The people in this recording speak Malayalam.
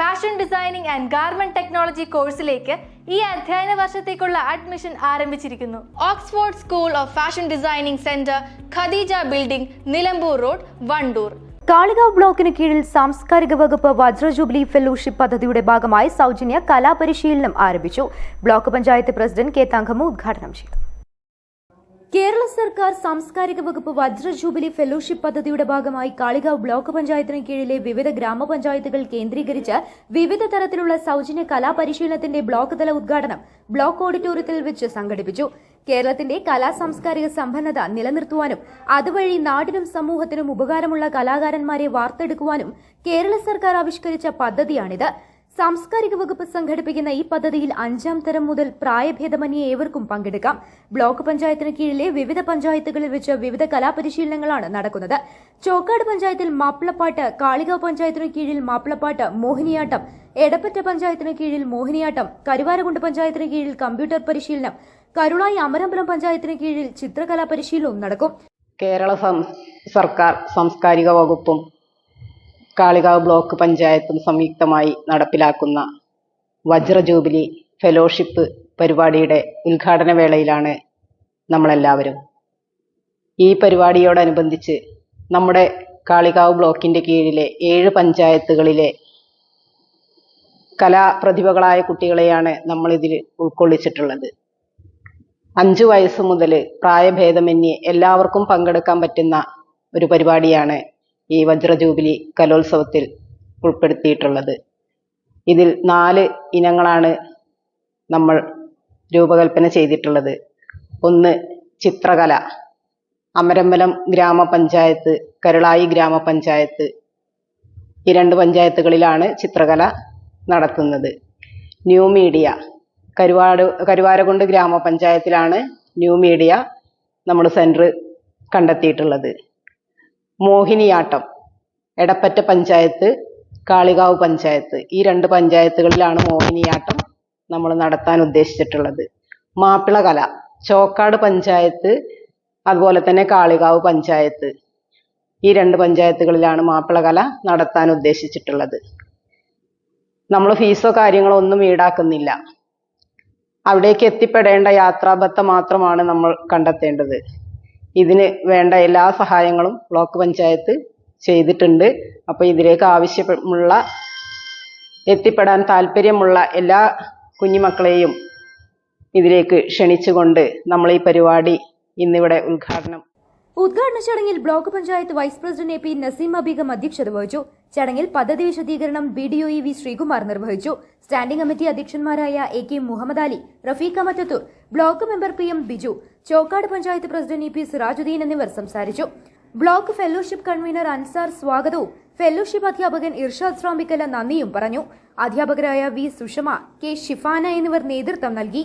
Fashion designing and garment technology കോഴ്സിലേക്ക് ഈ അധ്യയന വർഷത്തേക്കുള്ള അഡ്മിഷൻ ആരംഭിച്ചിരിക്കുന്നു. Oxford school of fashion designing centre Khadija building Nilambur road Wandoor Kalikavu ബ്ലോക്കിന് കീഴിൽ സാംസ്കാരിക വകുപ്പ് വജ്ര ജൂബിലി ഫെലോഷിപ്പ് പദ്ധതിയുടെ ഭാഗമായി സൗജന്യ കലാപരിശീലനം ആരംഭിച്ചു. Block panchayat president K Thankamma ഉദ്ഘാടനം ചെയ്തു. കേരള സർക്കാർ സാംസ്കാരിക വകുപ്പ് വജ്ര ജൂബിലി ഫെലോഷിപ്പ് പദ്ധതിയുടെ ഭാഗമായി കാളികാവ് ബ്ലോക്ക് പഞ്ചായത്തിന് കീഴിലെ വിവിധ ഗ്രാമപഞ്ചായത്തുകൾ കേന്ദ്രീകരിച്ച് വിവിധ തരത്തിലുള്ള സൗജന്യ കലാപരിശീലനത്തിന്റെ ബ്ലോക്ക് തല ഉദ്ഘാടനം ബ്ലോക്ക് ഓഡിറ്റോറിയത്തിൽ വെച്ച് സംഘടിപ്പിച്ചു. കേരളത്തിന്റെ കലാ സാംസ്കാരിക സമ്പന്നത നിലനിർത്തുവാനും അതുവഴി നാടിനും സമൂഹത്തിനും ഉപകാരമുള്ള കലാകാരന്മാരെ വാർത്തെടുക്കുവാനും കേരള സർക്കാർ ആവിഷ്കരിച്ച പദ്ധതിയാണിത്. സാംസ്കാരിക വകുപ്പ് സംഘടിപ്പിക്കുന്ന ഈ പദ്ധതിയിൽ അഞ്ചാം തരം മുതൽ പ്രായഭേദമന്യേ ഏവർക്കും പങ്കെടുക്കാം. ബ്ലോക്ക് പഞ്ചായത്തിന് കീഴിലെ വിവിധ പഞ്ചായത്തുകളിൽ വെച്ച് വിവിധ കലാപരിശീലനങ്ങളാണ് നടക്കുന്നത്. ചോക്കാട് പഞ്ചായത്തിൽ മാപ്പിളപ്പാട്ട് കാളികാവ് പഞ്ചായത്തിനു കീഴിൽ മാപ്പിളപ്പാട്ട് മോഹിനിയാട്ടം എടപ്പറ്റ പഞ്ചായത്തിന് കീഴിൽ മോഹിനിയാട്ടം കരുവാരകുണ്ട് പഞ്ചായത്തിന് കീഴിൽ കമ്പ്യൂട്ടർ പരിശീലനം കരുളായി അമരമ്പലം പഞ്ചായത്തിന് കീഴിൽ ചിത്രകലാ പരിശീലനവും നടക്കും. കേരള സർക്കാർ സാംസ്കാരിക വകുപ്പും കാളികാവ് ബ്ലോക്ക് പഞ്ചായത്തും സംയുക്തമായി നടപ്പിലാക്കുന്ന വജ്ര ജൂബിലി ഫെലോഷിപ്പ് പരിപാടിയുടെ ഉദ്ഘാടന വേളയിലാണ് നമ്മളെല്ലാവരും. ഈ പരിപാടിയോടനുബന്ധിച്ച് നമ്മുടെ കാളികാവ് ബ്ലോക്കിന്റെ കീഴിലെ ഏഴ് പഞ്ചായത്തുകളിലെ കലാപ്രതിഭകളായ കുട്ടികളെയാണ് നമ്മൾ ഇതിൽ ഉൾക്കൊള്ളിച്ചിട്ടുള്ളത്. അഞ്ചു വയസ്സ് മുതൽ പ്രായഭേദമന്യേ എല്ലാവർക്കും പങ്കെടുക്കാൻ പറ്റുന്ന ഒരു പരിപാടിയാണ് ഈ വജ്ര ജൂബിലി കലോത്സവത്തിൽ ഉൾപ്പെടുത്തിയിട്ടുള്ളത്. ഇതിൽ നാല് ഇനങ്ങളാണ് നമ്മൾ രൂപകൽപ്പന ചെയ്തിട്ടുള്ളത്. ഒന്ന് ചിത്രകല അമരമ്പലം ഗ്രാമപഞ്ചായത്ത് കരുളായി ഗ്രാമപഞ്ചായത്ത് ഈ രണ്ട് പഞ്ചായത്തുകളിലാണ് ചിത്രകല നടത്തുന്നത്. ന്യൂ മീഡിയ കരുവാട് കരുവാരകുണ്ട് ഗ്രാമപഞ്ചായത്തിലാണ് ന്യൂ മീഡിയ നമ്മൾ സെന്റർ കണ്ടെത്തിയിട്ടുള്ളത്. മോഹിനിയാട്ടം എടപ്പറ്റ പഞ്ചായത്ത് കാളികാവ് പഞ്ചായത്ത്. ഈ രണ്ട് പഞ്ചായത്തുകളിലാണ് മോഹിനിയാട്ടം നമ്മൾ നടത്താൻ ഉദ്ദേശിച്ചിട്ടുള്ളത്. മാപ്പിള കല ചോക്കാട് പഞ്ചായത്ത് അതുപോലെ തന്നെ കാളികാവ് പഞ്ചായത്ത്. ഈ രണ്ട് പഞ്ചായത്തുകളിലാണ് മാപ്പിള കല നടത്താൻ ഉദ്ദേശിച്ചിട്ടുള്ളത്. നമ്മൾ ഫീസോ കാര്യങ്ങളോ ഒന്നും ഈടാക്കുന്നില്ല. അവിടേക്ക് എത്തിപ്പെടേണ്ട യാത്രാബത്ത മാത്രമാണ് നമ്മൾ കണ്ടെത്തേണ്ടത്. ഇതിന് വേണ്ട എല്ലാ സഹായങ്ങളും ബ്ലോക്ക് പഞ്ചായത്ത് ചെയ്തിട്ടുണ്ട്. അപ്പോൾ ഇതിലേക്ക് ആവശ്യമുള്ള എത്തിപ്പെടാൻ താല്പര്യമുള്ള എല്ലാ കുഞ്ഞുമക്കളെയും ഇതിലേക്ക് ക്ഷണിച്ചുകൊണ്ട് നമ്മൾ ഈ പരിപാടി ഇന്നിവിടെ ഉദ്ഘാടനം ഉദ്ഘാടന ചടങ്ങിൽ block panchayat vice president A P Naseem Abeegum അധ്യക്ഷത വഹിച്ചു. ചടങ്ങിൽ പദ്ധതി വിശദീകരണം B D O E V Sreekumar നിർവഹിച്ചു. Standing committee അധ്യക്ഷന്മാരായ A K Muhammad Ali Rafeeqa Mattathur block member P M Biju Chokkad panchayat president E P Sirajuddin എന്നിവർ സംസാരിച്ചു. ബ്ലോക്ക് ഫെലോഷിപ്പ് കൺവീനർ അൻസാർ സ്വാഗതവും ഫെലോഷിപ്പ് അധ്യാപകൻ ഇർഷാദ് ശ്രാമ്പിക്കല നന്ദിയും പറഞ്ഞു. അധ്യാപകരായ വി സുഷമ കെ ഷിഫാന എന്നിവർ നേതൃത്വം നൽകി.